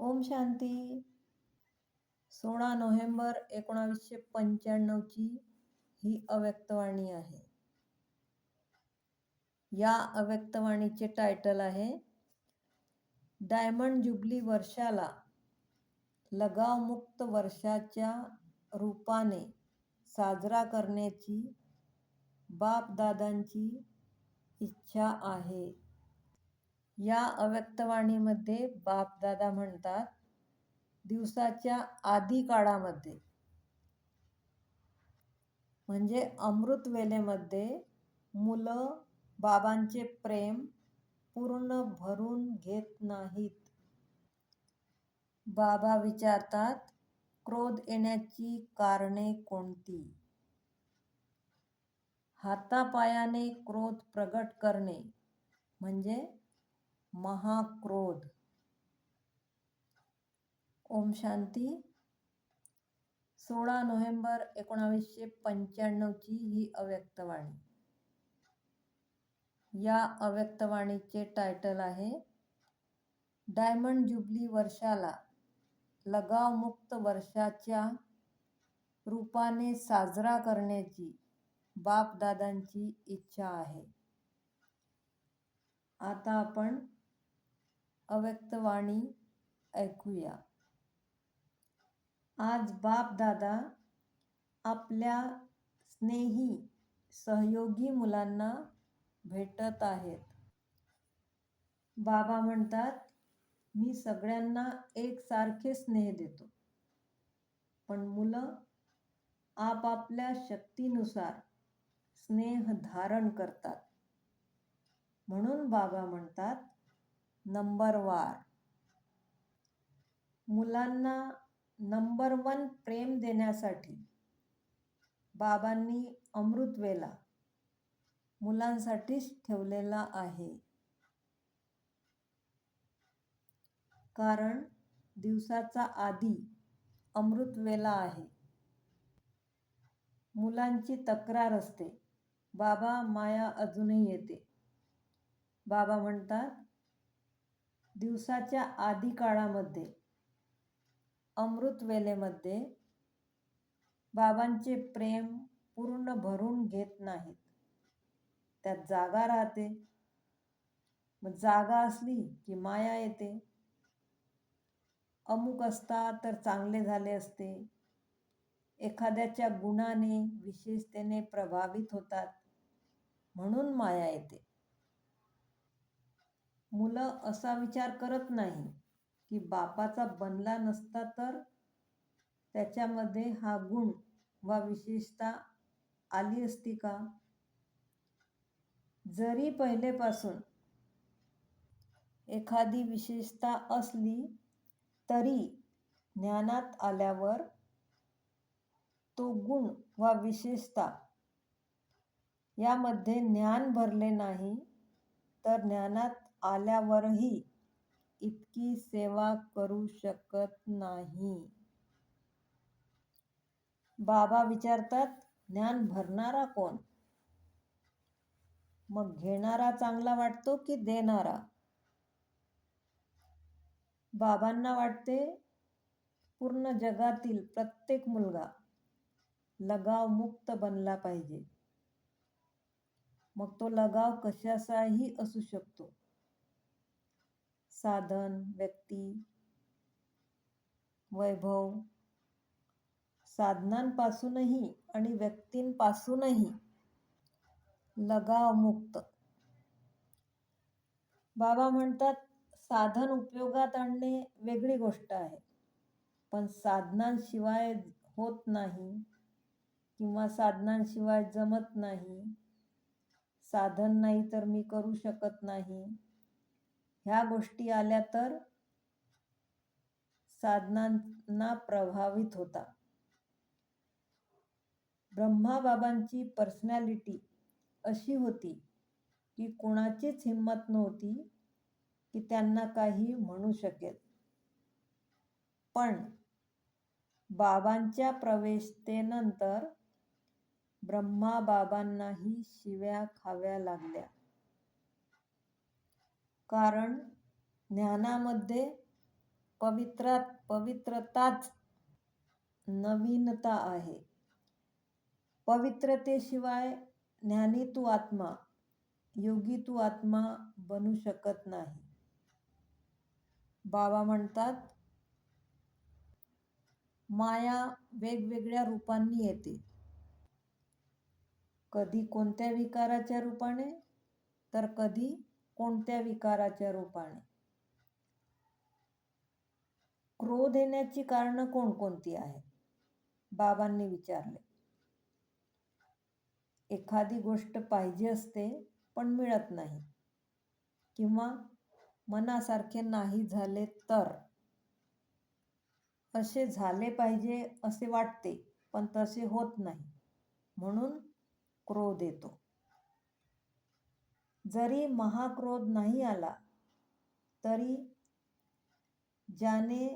ओम शांती. सोळा नोव्हेंबर एकोणावीसशे पंच्याण्णवची ही अव्यक्तवाणी आहे. या अव्यक्तवाणीचे टायटल आहे डायमंड जुबली वर्षाला लगावमुक्त वर्षाच्या रूपाने साजरा करण्याची बापदादांची इच्छा आहे. या अव्यक्तवाणीमध्ये बापदादा म्हणतात दिवसाच्या आधी काळामध्ये. म्हणजे अमृत वेलेमध्ये मुलं बाबांचे प्रेम पूर्ण भरून घेत नाहीत. बाबा विचारतात क्रोध येण्याची कारणे कोणती? हातापायाने क्रोध प्रगट करणे म्हणजे महाक्रोध. ओम शांती. सोळा नोव्हेंबर एकोणावीसशे पंच्याण्णवची ही अव्यक्तवाणी. या अव्यक्तवाणीचे टायटल आहे डायमंड जुबली वर्षाला लगावमुक्त वर्षाच्या रूपाने साजरा करण्याची बापदादांची इच्छा आहे. आता आपण अव्यक्तवाणी ऐकूया. आज बापदादा आपल्या स्नेही सहयोगी मुलांना भेटत आहेत. बाबा म्हणतात मी सगळ्यांना एकसारखे स्नेह देतो. पण मुलं आपापल्या शक्तीनुसार स्नेह धारण करतात. म्हणून बाबा म्हणतात नंबरवार मुलांना नंबर वन प्रेम देण्यासाठी बाबांनी अमृतवेला मुलांसाठीच ठेवलेला आहे. कारण दिवसाचा आधी अमृतवेला आहे. मुलांची तक्रार असते. बाबा माया अजूनही येते. बाबा म्हणतात दिवसाच्या आधी काळामध्ये अमृत वेलेमध्ये बाबांचे प्रेम पूर्ण भरून घेत नाहीत. त्यात जागा राहते. मग जागा असली की माया येते. अमुक असता तर चांगले झाले असते. एखाद्याच्या गुणाने विशेषतेने प्रभावित होतात. म्हणून माया येते. मुलं असा विचार करत नाही की बापाचा बनला नसता तर त्याच्यामध्ये हा गुण वा विशेषता आली असती का? जरी पहिलेपासून एखादी विशेषता असली तरी ज्ञानात आल्यावर तो गुण वा विशेषता यामध्ये ज्ञान भरले नाही तर ज्ञानात आल्यावरही इतकी सेवा करू शकत नाही. बाबा विचारतात ज्ञान भरणारा कोण? मग घेणारा चांगला वाटतो की देणारा? बाबांना वाटते पूर्ण जगातील प्रत्येक मुलगा लगाव मुक्त बनला पाहिजे. मग तो लगाव कशाचाही असू शकतो. साधन व्यक्ती वैभव साधनांपासूनही आणि व्यक्तींपासूनही लगाव मुक्त बाबा म्हणतात साधन उपयोगात आणणे वेगळी गोष्ट आहे. पण साधनांशिवाय होत नाही किंवा साधनांशिवाय जमत नाही साधन नाही तर मी करू शकत नाही. ह्या गोष्टी आल्या तर साधनांना प्रभावित होता. ब्रह्माबाबांची पर्सनॅलिटी अशी होती की कोणाचीच हिंमत नव्हती की त्यांना काही म्हणू शकेल. पण बाबांच्या प्रवेशतेनंतर ब्रह्माबाबांनाही शिव्या खाव्या लागल्या. कारण ज्ञानामध्ये पवित्रात पवित्रताच नवीनता आहे. पवित्रतेशिवाय ज्ञानी तू आत्मा योगी तू आत्मा बनू शकत नाही. बाबा म्हणतात माया वेगवेगळ्या रूपांनी येते. कधी कोणत्या विकाराच्या रूपाने तर कधी कोणत्या विकाराच्या रूपाने? क्रोध येण्याची कारणं कोणकोणती आहेत? बाबांनी विचारले. एखादी गोष्ट पाहिजे असते पण मिळत नाही. किंवा मनासारखे नाही झाले तर? असे झाले पाहिजे असे वाटते पण तसे होत नाही. म्हणून क्रोध येतो. जरी महाक्रोध नाही आला तरी ज्याने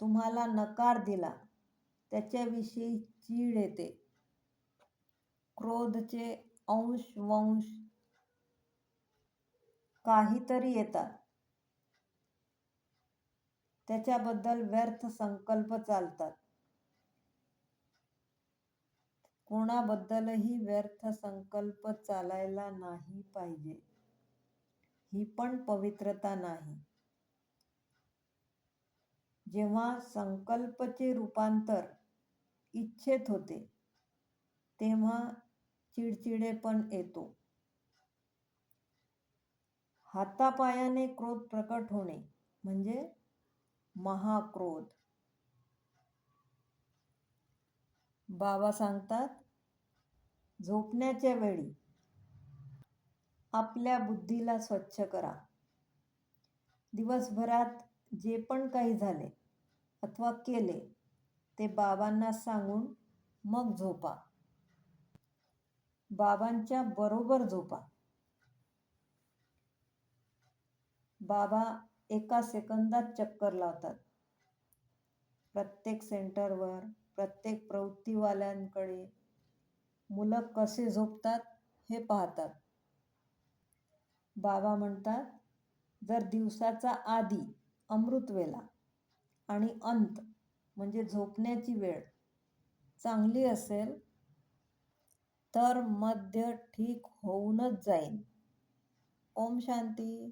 तुम्हाला नकार दिला त्याच्याविषयी चीड येते. क्रोधचे अंश वंश काहीतरी येतात. त्याच्याबद्दल व्यर्थ संकल्प चालतात. कोणाबद्दलही व्यर्थ संकल्प चालायला नाही पाहिजे. ही पण पवित्रता नाही. जेव्हा संकल्पचे रूपांतर इच्छेत होते तेव्हा चिडचिडेपण येतो. हातापायाने क्रोध प्रकट होणे म्हणजे महाक्रोध. बाबा सांगतात झोपण्याच्या वेळी आपल्या बुद्धीला स्वच्छ करा. दिवसभरात जे पण काही झाले अथवा केले ते बाबांना सांगून मग झोपा. बाबांच्या बरोबर झोपा. बाबा एका सेकंदात चक्कर लावतात. प्रत्येक सेंटरवर प्रत्येक प्रवृत्तीवाल्यांकडे मुलं कसे झोपतात हे पाहतात. बाबा म्हणतात जर दिवसाचा आधी अमृतवेला आणि अंत म्हणजे झोपण्याची वेळ चांगली असेल तर मध्य ठीक होऊनच जाईल ओम शांती.